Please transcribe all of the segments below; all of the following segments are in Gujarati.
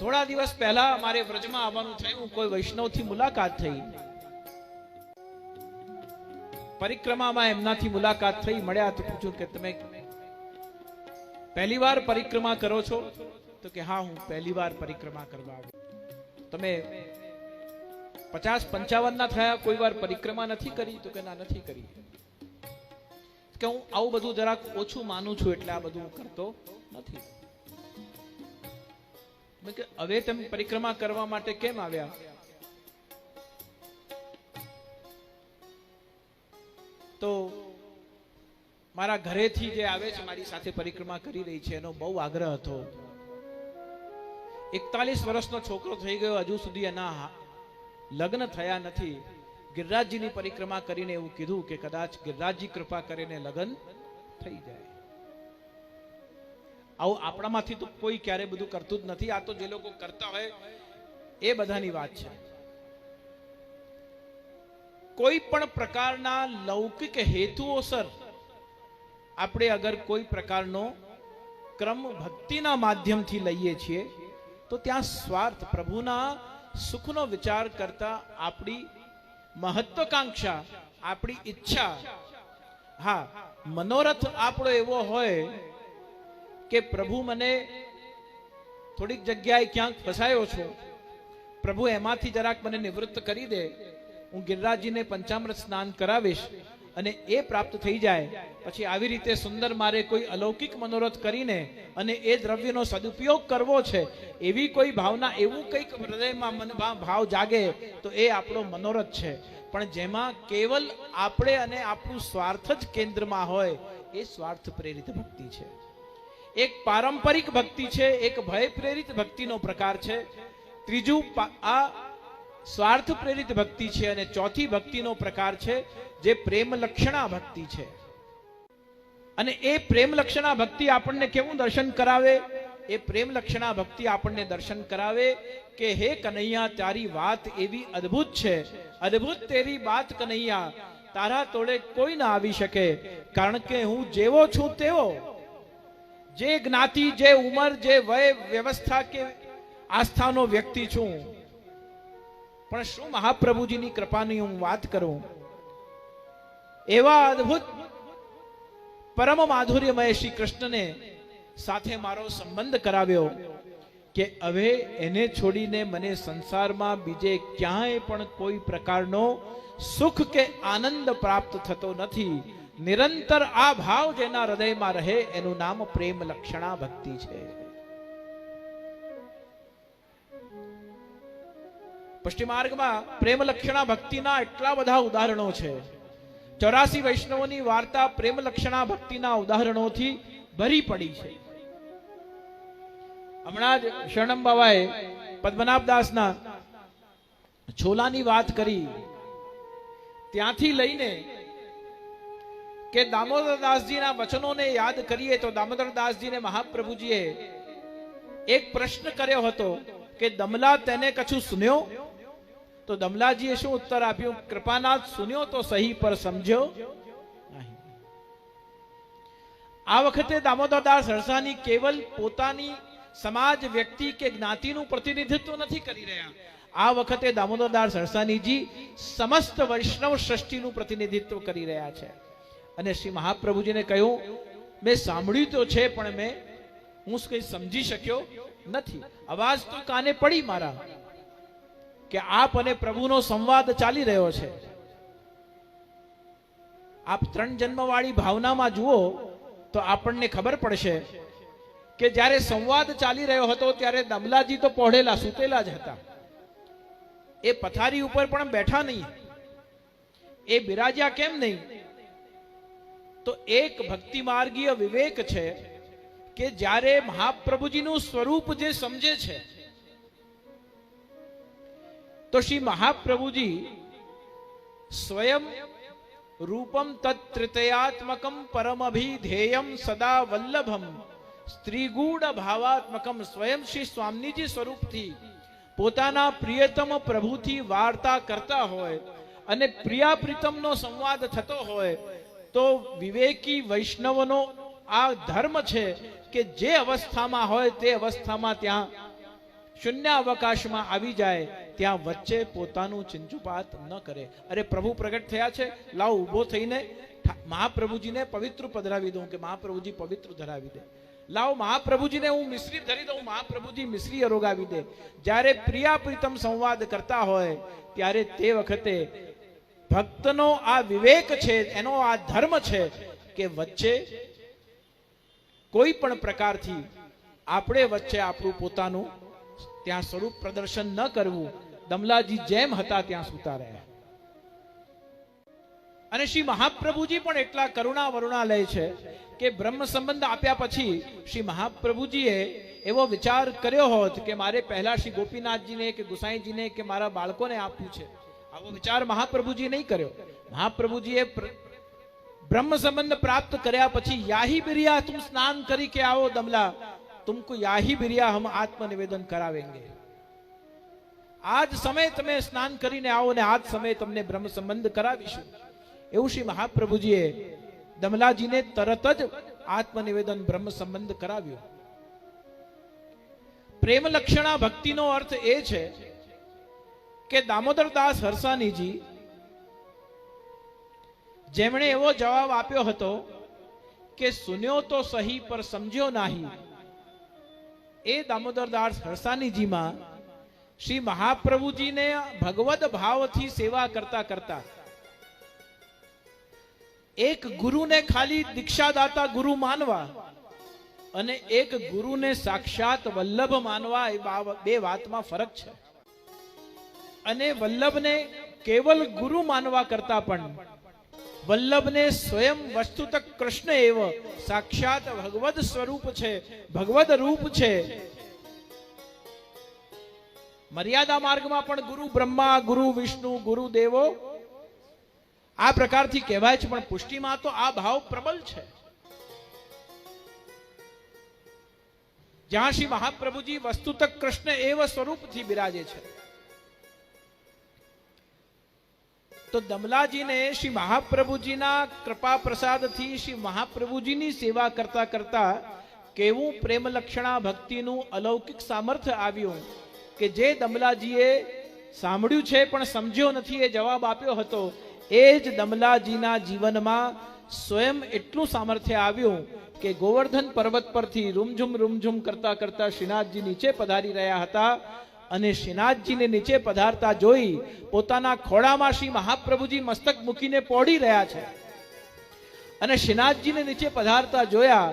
થોડા દિવસ પહેલા મારે વ્રજમાં આવવાનું થયું. કોઈ વૈષ્ણવથી મુલાકાત થઈ. પરિક્રમામાં એમનાથી મુલાકાત થઈ. મળ્યા તો પૂછ્યું કે તમે પહેલી વાર પરિક્રમા કરો છો? તો કે હા, હું પહેલી વાર પરિક્રમા કરવા આવ્યો. તમે પચાસ પંચાવન ના થયા, કોઈ વાર પરિક્રમા નથી કરી? તો કે ના, નથી કરી. કે હું આવું બધું જરાક ઓછું માનું છું એટલે આ બધું કરતો નથી. કે હવે તમે પરિક્રમા કરવા માટે કેમ આવ્યા? તો મારા ઘરેથી જે આવે છે, મારી સાથે પરિક્રમા કરી રહી છે, એનો બહુ આગ્રહ હતો. એકતાલીસ વર્ષનો છોકરો થઈ ગયો, હજુ સુધી એના લગ્ન થયા નથી. ગિરરાજજીની પરિક્રમા કરીને એવું કીધું કે કદાચ ગિરરાજજી કૃપા કરીને લગ્ન થઈ જાય. આવું આપણામાંથી તો કોઈ ક્યારે બધું કરતું જ નથી. આ તો જે લોકો કરતા હોય એ બધાની વાત છે. કોઈ પણ પ્રકારના લૌકિક હેતુઓસર આપણે અગર કોઈ પ્રકારનો ક્રમ ભક્તિના માધ્યમથી લઈએ છીએ, તો ત્યાં સ્વાર્થ, પ્રભુના સુખનો વિચાર કરતા આપણી મહત્વકાંક્ષા, આપણી ઈચ્છા, હા, મનોરથ આપણો એવો હોય કે પ્રભુ મને થોડીક જગ્યાએ ક્યાંક ફસાયો છું. પ્રભુ એમાંથી જરાક મને નિવૃત્ત કરી દે. હું ગિરરાજીને પંચામૃત સ્નાન કરાવીશ અને એ પ્રાપ્ત થઈ જાય. પછી આવી રીતે સુંદર મારે કોઈ અલૌકિક મનોરથ કરીને અને એ દ્રવ્યનો સદુપયોગ કરવો છે, એવી કોઈ ભાવના, એવું કંઈક હૃદયમાં મનમાં ભાવ જાગે, તો એ આપણો મનોરથ છે. પણ જેમાં કેવલ આપણે અને આપણું સ્વાર્થ જ કેન્દ્રમાં હોય, એ સ્વાર્થ પ્રેરિત ભક્તિ છે. એક પારંપરિક ભક્તિ છે, એક ભય પ્રેરિત ભક્તિનો પ્રકાર છે. ત્રીજું આ સ્વાર્થ પ્રેરિત ભક્તિ છે અને ચોથી ભક્તિનો પ્રકાર છે, જે પ્રેમ લક્ષણા ભક્તિ છે. અને એ પ્રેમ લક્ષણા ભક્તિ આપણને કેવું દર્શન કરાવે? એ પ્રેમ લક્ષણા ભક્તિ આપણને દર્શન કરાવે કે, હે કનૈયા, તારી વાત એવી અદ્ભુત છે. અદ્ભુત તેરી વાત કનૈયા, તારા તોડે કોઈ ના આવી શકે. કારણ કે હું જેવો છું તેવો જે જ્ઞાતિ, જે ઉંમર, જે વય વ્યવસ્થા કે આસ્થાનો વ્યક્તિ છું. પણ શું મહાપ્રભુજીની કૃપાની હું વાત કરું? એવા અદ્ભુત પરમ માધુર્યમય શ્રી કૃષ્ણને સાથે મારો સંબંધ કરાવ્યો કે હવે એને છોડીને મને સંસારમાં બીજે ક્યાંય પણ કોઈ પ્રકારનો સુખ કે આનંદ પ્રાપ્ત થતો નથી. નિરંતર આ ભાવ જેના હૃદયમાં રહે, એનું નામ પ્રેમ લક્ષણા ભક્તિ છે. પશ્ચિમ માર્ગમાં પ્રેમ લક્ષણા ભક્તિના એટલા બધા ઉદાહરણો છે. ચોરાસી વૈષ્ણવોની વાર્તા પ્રેમ લક્ષણા ભક્તિના ઉદાહરણોથી ભરી પડી છે. હમણાં જ શરણમ બાબાએ પદ્મનાભદાસના છોલાની વાત કરી. ત્યાંથી લઈને કે દામોદરદાસજીના વચનોને યાદ કરીએ તો દામોદરદાસજીને મહાપ્રભુજીએ એક પ્રશ્ન કર્યો હતો કે દમલા તેને કછું સુન્યો? તો દમલાજીએ શું ઉત્તર આપ્યું? કૃપાનાથ સુન્યો તો સહી પર સમજ્યો. આ વખતે દામોદરદાસ હરસાની કેવલ પોતાની સમાજ વ્યક્તિ કે જ્ઞાતિનું પ્રતિનિધિત્વ નથી કરી રહ્યા. આ વખતે દામોદરદાસ હરસાનીજી સમસ્ત વૈષ્ણવ સૃષ્ટિનું પ્રતિનિધિત્વ કરી રહ્યા છે. અને શ્રી મહાપ્રભુજીને કહ્યું, મેં સાંભળ્યું તો છે, પણ મેં હું કઈ સમજી શક્યો નથી. અવાજ તો કાને પડી મારા? કે આપ અને પ્રભુનો સંવાદ ચાલી રહ્યો છે. આપ ત્રણ જન્મવાળી ભાવનામાં જુઓ, તો આપણને ખબર પડશે કે જ્યારે સંવાદ ચાલી રહ્યો હતો, ત્યારે દમલાજી તો પહોળેલા, સૂતેલા જ હતા. એ પથારી ઉપર પણ બેઠા નહીં. એ બિરાજ્યા કેમ નહીં? તો એક ભક્તિ માર્ગીય વિવેક છે કે જ્યારે મહાપ્રભુજીનું સ્વરૂપ જે સમજે છે, તો શ્રી મહાપ્રભુજી સ્વયં રૂપમ તત્ત્રિતયાત્મકમ પરમભિધેયમ સદા વલ્લભમ સ્ત્રીગૂઢ ભાવાત્મકમ સ્વયં શ્રી સ્વામીજી સ્વરૂપથી પોતાના પ્રિયતમ પ્રભુથી વાર્તા કરતા હોય અને પ્રિયા પ્રીતમનો સંવાદ થતો હોય તો વિવેકી વૈષ્ણવનો આ ધર્મ છે કે જે અવસ્થામાં હોય તે અવસ્થામાં ત્યાં શૂન્ય અવકાશમાં આવી જાય, ત્યાં વચ્ચે પોતાનું ચિંચુપાત ન કરે. અરે પ્રભુ પ્રગટ થયા છે, લાવ ઊભો થઈને મહાપ્રભુજીને પવિત્ર પધરાવી દઉં કે મહાપ્રભુજી પવિત્ર ધરાવી દે. લાવ મહાપ્રભુજીને હું મિશ્રી ધરી દઉં, મહાપ્રભુજી મિશ્રી અરોગાવી દે. જ્યારે પ્રિયા પ્રીતમ સંવાદ કરતા હોય, ત્યારે તે વખતે ભક્તનો આ વિવેક છે, એનો આ ધર્મ છે કે વચ્ચે કોઈ પણ પ્રકારથી આપણે વચ્ચે આપણું પોતાનું ત્યાં સ્વરૂપ પ્રદર્શન ન કરવું. દમલાજી જેમ હતા ત્યાં સુતા રહ્યા. અને શ્રી મહાપ્રભુજી પણ એટલા કરુણા વરુણા લે છે કે બ્રહ્મ સંબંધ આપ્યા પછી શ્રી મહાપ્રભુજીએ એવો વિચાર કર્યો હોત કે મારે પહેલા શ્રી ગોપીનાથજીને કે ગુસાઈજીને કે મારા બાળકોને આપવું છે. આવો વિચાર મહાપ્રભુજી નહીં કર્યો. મહાપ્રભુજીએ બ્રહ્મ સંબંધ પ્રાપ્ત કર્યા પછી યાહી બિરિયા તુમ સ્નાન કરી કે આવો દમલા, તુમકો યાહી બિરિયા હમ આત્મનિવેદન કરાવેંગે. આજ સમય તમે સ્નાન કરીને આવો ને આજ સમય તમને બ્રહ્મ સંબંધ કરાવીશું. એવું શ્રી મહાપ્રભુજીએ દમલાજીને તરત જ આત્મનિવેદન બ્રહ્મ સંબંધ કરાવ્યો. પ્રેમ લક્ષણા ભક્તિનો અર્થ એ છે કે દામોદરદાસ હરસાનીજી જેમણે એવો જવાબ આપ્યો હતો કે સુન્યો તો સહી પર સમજ્યો નહીં. એ દામોદરદાસ હરસાનીજીમાં શ્રી મહાપ્રભુજીને ભગવદ ભાવથી સેવા કરતા કરતા એક ગુરુને ખાલી દીક્ષાદાતા ગુરુ માનવા અને એક ગુરુને સાક્ષાત વલ્લભ માનવા એ બા- બે વાતમાં ફરક છે. અને વલ્લભને કેવલ ગુરુ માનવા કરતા પણ વલ્લભને સ્વયં વસ્તુતક કૃષ્ણ એવ સાક્ષાત ભગવદ સ્વરૂપ છે, ભગવદ રૂપ છે. મર્યાદા માર્ગમાં પણ ગુરુ બ્રહ્મા, ગુરુ વિષ્ણુ, ગુરુ દેવો આ પ્રકારથી કહેવાય છે, પણ પુષ્ટિમાં તો આ ભાવ પ્રબલ છે. જ્યાં શ્રી મહાપ્રભુજી વસ્તુતક કૃષ્ણ એવ સ્વરૂપથી બિરાજે છે. તો દમલાજીને શ્રી મહાપ્રભુજીના કૃપા પ્રસાદથી શ્રી મહાપ્રભુજીની સેવા કરતા કરતા કેવું પ્રેમલક્ષણા ભક્તિનું અલૌકિક સામર્થ્ય આવ્યું કે જે દમલાજીએ સાંભળ્યું છે પણ સમજ્યો નથી, એ જવાબ આપ્યો હતો, એ જ દમલાજીના જીવનમાં સ્વયં એટલું સામર્થ્ય આવ્યું કે ગોવર્ધન પર્વત પરથી રૂમઝુમ રૂમઝુમ કરતા કરતા શ્રીનાથજી નીચે પધારી રહ્યા હતા. અને શ્રીનાથજીને નીચે પધારતા જોઈ પોતાના ખોળામાં શ્રી મહાપ્રભુજી મસ્તક મૂકીને પોડી રહ્યા છે. અને શ્રીનાથજીને નીચે પધારતા જોયા,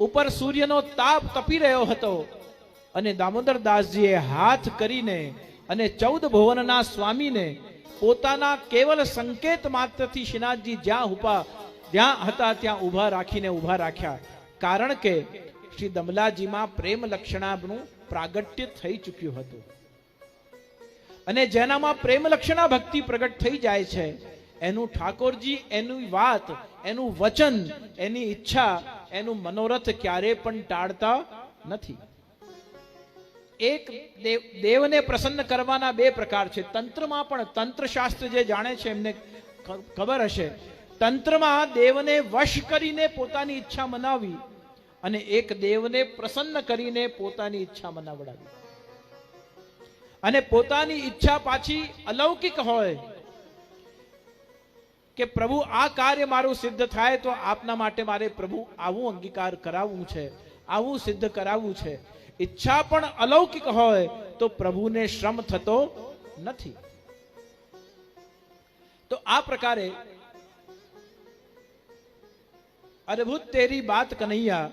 ઉપર સૂર્યનો તાપ તપી રહ્યો હતો અને દામોદર દાસજીએ હાથ કરીને અને ચૌદ ભુવનના સ્વામીને પોતાના કેવલ સંકેત માત્રથી શ્રીનાથજી જ્યાં ઉપા જ્યાં હતા ત્યાં ઊભા રાખીને ઊભા રાખ્યા. કારણ કે શ્રી દમલાજીમાં પ્રેમ લક્ષણાનું પ્રાગટ્ય થઈ ચૂક્યું હતું. અને જેનામાં પ્રેમ લક્ષણા ભક્તિ પ્રગટ થઈ જાય છે, એનું ઠાકોરજી એની વાત, એનું વચન, એની ઈચ્છા, એનું મનોરથ ક્યારે પણ ટાળતા નથી. એક દેવ, દેવને પ્રસન્ન કરવાના બે પ્રકાર છે. તંત્રમાં પણ તંત્ર શાસ્ત્ર જે જાણે છે, એમને ખબર હશે. તંત્રમાં દેવને વશ કરીને પોતાની ઈચ્છા મનાવી અને એક દેવને પ્રસન્ન કરીને પોતાની ઈચ્છા મનાવડાવી. અને પોતાની ઈચ્છા પાછી અલૌકિક હોય કે પ્રભુ, આ કાર્ય મારું સિદ્ધ થાય તો આપના માટે મારે પ્રભુ આવું અંગીકાર કરાવવું છે, આવું સિદ્ધ કરાવવું છે. ઈચ્છા પણ અલૌકિક હોય તો પ્રભુને શ્રમ થતો નથી. તો આ પ્રકારે અદ્ભુત તેરી બાત કનૈયા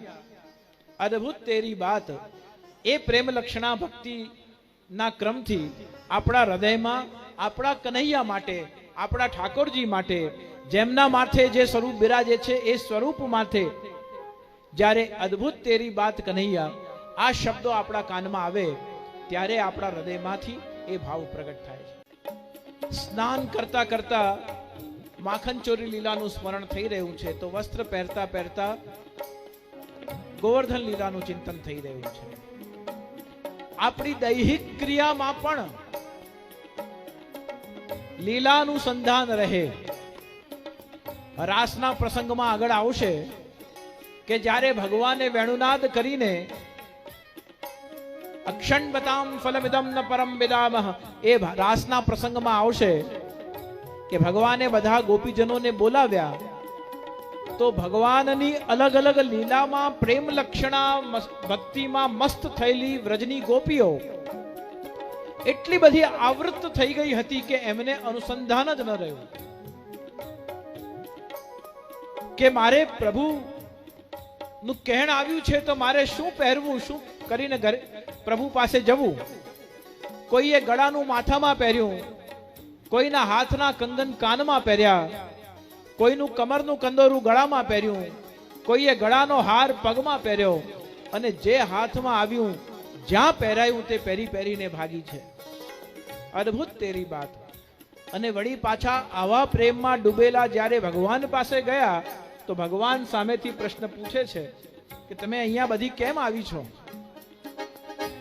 અદ્ભુત તેરી બાત એ પ્રેમ લક્ષણા ભક્તિ ના ક્રમથી આપણા હૃદયમાં, આપણા કનૈયા માટે, આપણા ઠાકોરજી માટે, જેમના માથે જે સ્વરૂપ બિરાજે છે, એ સ્વરૂપ માથે જ્યારે અદ્ભુત તેરી બાત કનૈયા આ શબ્દો આપણા કાનમાં આવે, ત્યારે આપણા હૃદયમાંથી એ ભાવ પ્રગટ થાય છે. સ્નાન કરતા કરતા માખણ ચોરી લીલાનું સ્મરણ થઈ રહ્યું છે, તો વસ્ત્ર પહેરતા પહેરતા ગોવર્ધન લીલાનું ચિંતન થઈ રહ્યું છે. આપણી દૈહિક ક્રિયામાં પણ લીલાનું સંધાન રહે. રાસના પ્રસંગમાં આગળ આવશે કે જ્યારે ભગવાને વેણુનાદ કરીને અક્ષણ બતામ ફલમિદમ ન પરમ વિદામહ, એ રાસના પ્રસંગમાં આવશે કે ભગવાને બધા ગોપીજનોને બોલાવ્યા તો ભગવાનની અલગ અલગ લીલામાં પ્રેમ લક્ષણા ભક્તિમાં મસ્ત થયેલી વ્રજની ગોપીઓ. એટલી બધી આવૃત થઈ ગઈ હતી કે એમને અનુસંધાન જ ન રહ્યું. કે મારે પ્રભુ, નું કહેણ આવ્યું છે તો મારે શું પહેરવું, શું કરીને ઘરે, પ્રભુ પાસે જવું? કોઈએ ગળાનું માથામાં પહેર્યું, કોઈના હાથના કંદન કાનમાં પહેર્યા કોઈનું કમરનું કંદોરું ગળામાં પહેર્યું, કોઈએ ગળાનો હાર પગમાં પહેર્યો અને જે હાથમાં આવ્યું, જ્યાં પહેરાયું તે પહેરી પહેરીને ભાગી છે. અદ્ભુત તેરી વાત. અને વળી પાછા આવા પ્રેમમાં ડૂબેલા જ્યારે ભગવાન પાસે ગયા, તો ભગવાન સામેથી પ્રશ્ન પૂછે છે કે તમે અહીંયા બધી કેમ આવી છો?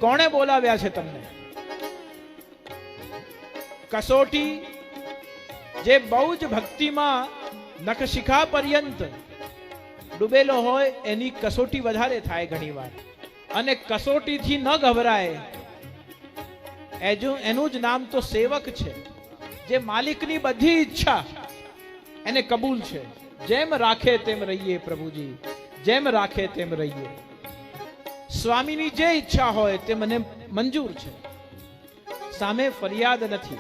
કોણે બોલાવ્યા છે તમને? કસોટી જે બહુ જ ભક્તિમાં નખશિખા પર્યંત ડૂબેલો હોય એની કસોટી વધારે થાય ઘણીવાર. અને કસોટીથી ન ગભરાય. એજુ, એનું જ નામ તો સેવક છે. જે માલિકની બધી ઈચ્છા એને કબૂલ છે. જેમ રાખે તેમ રહીએ પ્રભુજી. જેમ રાખે તેમ રહીએ. સ્વામીની જે ઈચ્છા હોય તે મને મંજૂર છે. સામે ફરિયાદ નથી.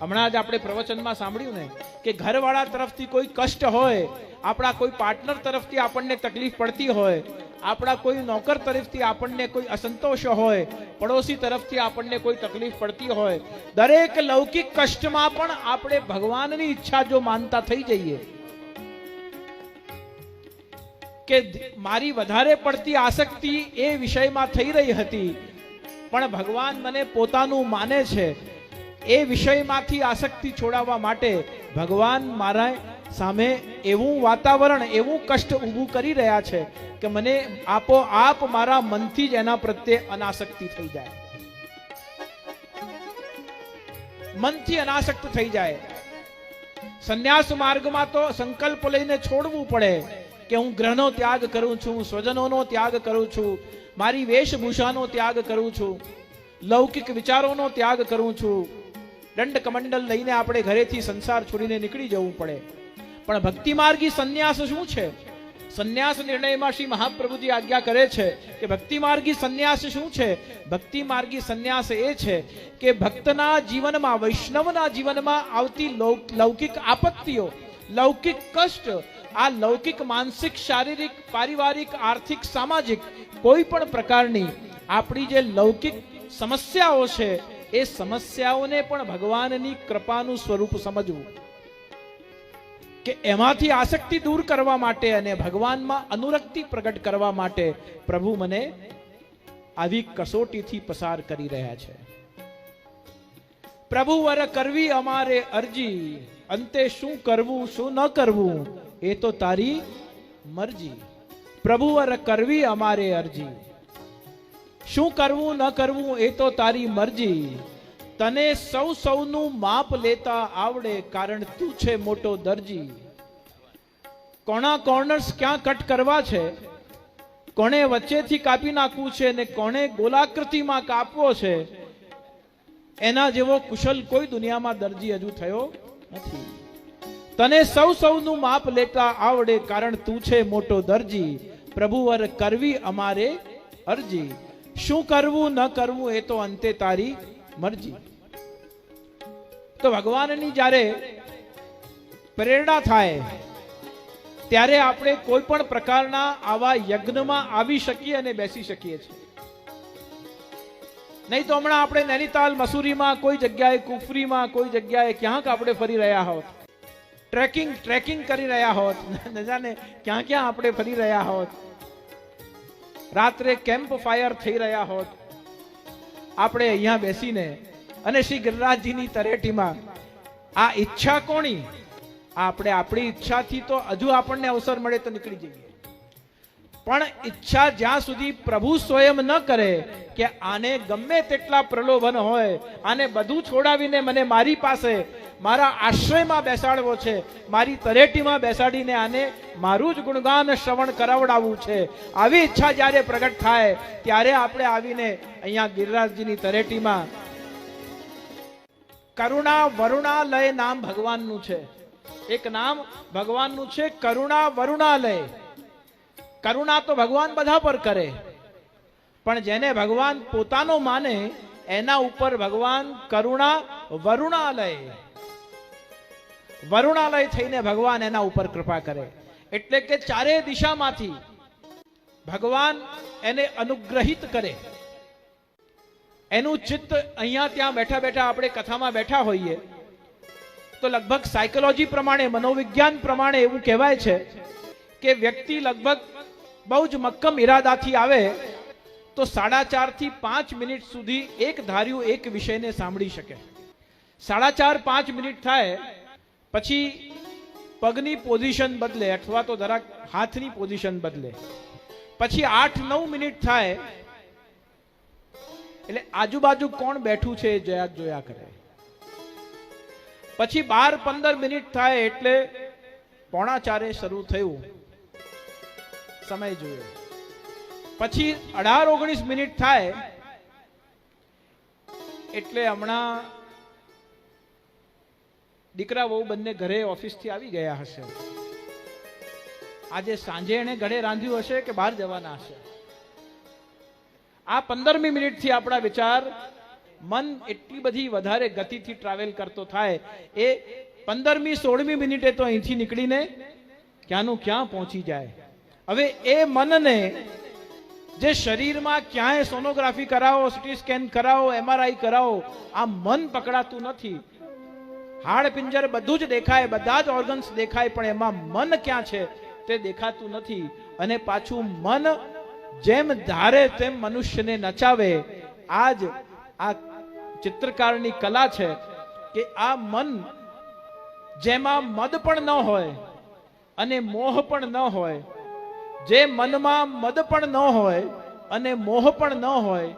હમણાં જ આપણે પ્રવચનમાં સાંભળ્યું ને કે ઘરવાળા તરફથી કોઈ કષ્ટ હોય, આપણા કોઈ પાર્ટનર તરફથી આપણને તકલીફ પડતી હોય, આપણા કોઈ નોકર તરફથી આપણને કોઈ અસંતોષ હોય, પડોશી તરફથી આપણને કોઈ તકલીફ પડતી હોય, દરેક લૌકિક કષ્ટમાં પણ આપણે ભગવાનની ઈચ્છા જો માનતા થઈ જઈએ, કે મારી વધારે પડતી આસક્તિ એ વિષયમાં થઈ રહી હતી, પણ ભગવાન મને પોતાનું માને છે, એ વિષયમાંથી આસક્તિ છોડાવવા માટે ભગવાન મારા સામે એવું વાતાવરણ, એવું કષ્ટ ઊભું કરી રહ્યા છે કે મને આપો આપ મારા મનથી જ એના પ્રત્યે અનાસક્તિ થઈ જાય. મનથી અનાસક્ત થઈ જાય. સંન્યાસ માર્ગમાં તો સંકલ્પ લઈને છોડવું પડે કે હું ગ્રહનો ત્યાગ કરું છું, સ્વજનોનો ત્યાગ કરું છું, મારી વેશભૂષાનો ત્યાગ કરું છું, લૌકિક વિચારોનો ત્યાગ કરું છું દંડ કમંડલ લઈને આપણે ઘરેથી સંસાર છોડીને નીકળી જવું પડે. પણ ભક્તિ માર્ગી સંન્યાસ શું છે? સંન્યાસ નિર્ણયમાં શ્રી મહાપ્રભુજી આજ્ઞા કરે છે કે ભક્તિ માર્ગી સંન્યાસ શું છે? ભક્તિ માર્ગી સંન્યાસ એ છે કે ભક્તના જીવનમાં, વૈષ્ણવના જીવનમાં આવતી લૌકિક આપત્તિઓ, લૌકિક કષ્ટ, આ લૌકિક માનસિક, શારીરિક, પારિવારિક, આર્થિક, સામાજિક કોઈ પણ પ્રકારની આપણી જે લૌકિક સમસ્યાઓ છે એ સમસ્યાઓને પણ ભગવાનની કૃપાનું સ્વરૂપ સમજવું. કે એમાંથી આસક્તિ દૂર કરવા માટે અને ભગવાનમાં અનુરક્તિ પ્રગટ કરવા માટે પ્રભુ મને આવી કસોટીથી પસાર કરી રહ્યા છે. પ્રભુ વર કરવી અમારે અરજી. અંતે શું કરવું, શું ન કરવું, એ તો તારી મરજી. પ્રભુ વર કરવી અમારે અરજી. શું કરવું, ન કરવું એ તો તારી મરજી. તને સૌ સૌનું માપ લેતા આવડે કારણ તું છે મોટો દરજી. કોણા કોર્નર્સ ક્યાં કટ કરવા છે? કોણે વચ્ચેથી કાપી નાખવું છે ને કોણે ગોલાકૃતિમાં કાપવો છે? એના જેવો કુશલ કોઈ દુનિયામાં દરજી હજુ થયો નથી. તને સૌ સૌનું માપ લેતા આવડે કારણ તું છે મોટો દરજી. પ્રભુવર કરવી અમારે અરજી. શું કરવું, ન કરવું એ તો અંતે તારી મરજી. તો ભગવાનની જ્યારે પ્રેરણા થાય, ત્યારે આપણે કોઈ પણ પ્રકારના આવા યજ્ઞમાં આવી શકીએ અને બેસી શકીએ છીએ. નહીં તો હમણાં આપણે નૈનીતાલ મસૂરીમાં, કોઈ જગ્યાએ કુફરીમાં, કોઈ જગ્યાએ ક્યાંક આપણે ફરી રહ્યા હોત. ટ્રેકિંગ ટ્રેકિંગ કરી રહ્યા હોત. ન જાણે ક્યાં ક્યાં આપણે ફરી રહ્યા હોત. રાત્રે કેમ્પ ફાયર થઈ રહ્યા હોત. આપણે અહીંયા બેસીને અને શ્રી ગિરિરાજજીની તરેટીમાં આ ઈચ્છા આ આપણે આપણી ઈચ્છાથી તો હજુ આપણને અવસર મળે તો નીકળી જઈએ. પણ ઈચ્છા જ્યાં સુધી પ્રભુ સ્વયં ન કરે કે આને ગમે તેટલા પ્રલોભન હોય, આને બધું છોડાવીને મને મારી પાસે મારા આશ્રયમાં બેસાડવો છે. મારી તરેટીમાં બેસાડીને આને મારું જ ગુણગાન શ્રવણ કરાવડાવવું છે. આવી ઈચ્છા જ્યારે પ્રગટ થાય, ત્યારે આપણે આવીને અહીંયા ગિરિરાજજીની તરેટીમાં કરુણા વરુણાલય નામ ભગવાનનું છે. એક નામ ભગવાનનું છે કરુણા વરુણાલય. કરુણા તો ભગવાન બધા પર કરે. પણ જેને ભગવાન પોતાનો માને, એના ઉપર ભગવાન કરુણા વરુણાલય. વરુણાલય થઈને ભગવાન એના ઉપર કૃપા કરે. એટલે કે ચારે દિશામાંથી ભગવાન એને અનુગ્રહિત કરે. એનું ચિત્ત અહીંયા ત્યાં બેઠા બેઠા આપણે કથામાં બેઠા હોઈએ, તો લગભગ સાયકોલોજી પ્રમાણે, મનોવિજ્ઞાન પ્રમાણે એવું કહેવાય છે કે વ્યક્તિ લગભગ બહુ જ મક્કમ ઈરાદાથી આવે, તો સાડા ચારથી પાંચ મિનિટ સુધી એક ધાર્યું એક વિષયને સાંભળી શકે. સાડા ચાર પાંચ મિનિટ થાય પછી પગની પોઝિશન બદલે અથવા તો જરાક હાથની પોઝિશન બદલે. પછી આઠ નવ મિનિટ થાય, એટલે આજુબાજુ કોણ બેઠું છે જયા જોયા કરે. પછી બાર પંદર મિનિટ થાય એટલે પોણા ચારે શરૂ થયું. સમય જોયો. પછી અઢાર ઓગણીસ મિનિટ થાય, એટલે હમણાં દીકરા બહુ બંને ઘરે ઓફિસથી આવી ગયા હશે. આજે સાંજે એને ઘરે રાંધ્યું હશે કે બહાર જવાના હશે? આ પંદરમી મિનિટથી આપણા વિચાર મન એટલી બધી વધારે ગતિથી ટ્રાવેલ કરતો થાય. એ પંદરમી, સોળમી મિનિટે તો અહીંથી નીકળીને ક્યાંનું ક્યાં પહોંચી જાય? હવે એ મનને જે શરીરમાં ક્યાંય સોનોગ્રાફી કરાવો, સીટી સ્કેન કરાવો એમઆરઆઈ કરાવો, આ મન પકડાતું નથી. હાડ પિંજર બધું જ દેખાય, બધા જ ઓર્ગન્સ દેખાય, પણ એમાં મન ક્યાં છે તે દેખાતું નથી. અને પાછું મન જેમ ધારે તેમ મનુષ્યને નચાવે. આજ આ ચિત્રકારની કલા છે કે આ મન જેમાં મદ પણ ન હોય અને મોહ પણ ન હોય, જે મનમાં મદ પણ ન હોય અને મોહ પણ ન હોય,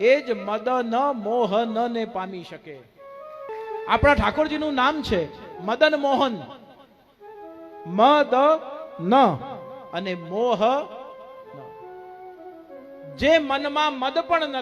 એ જ મદ ન, મોહ ન ને પામી શકે. આપણા ઠાકોરજીનું નામ છે મદન મોહન. મદ ન અને મોહ. જે મનમાં મદ પણ નથી.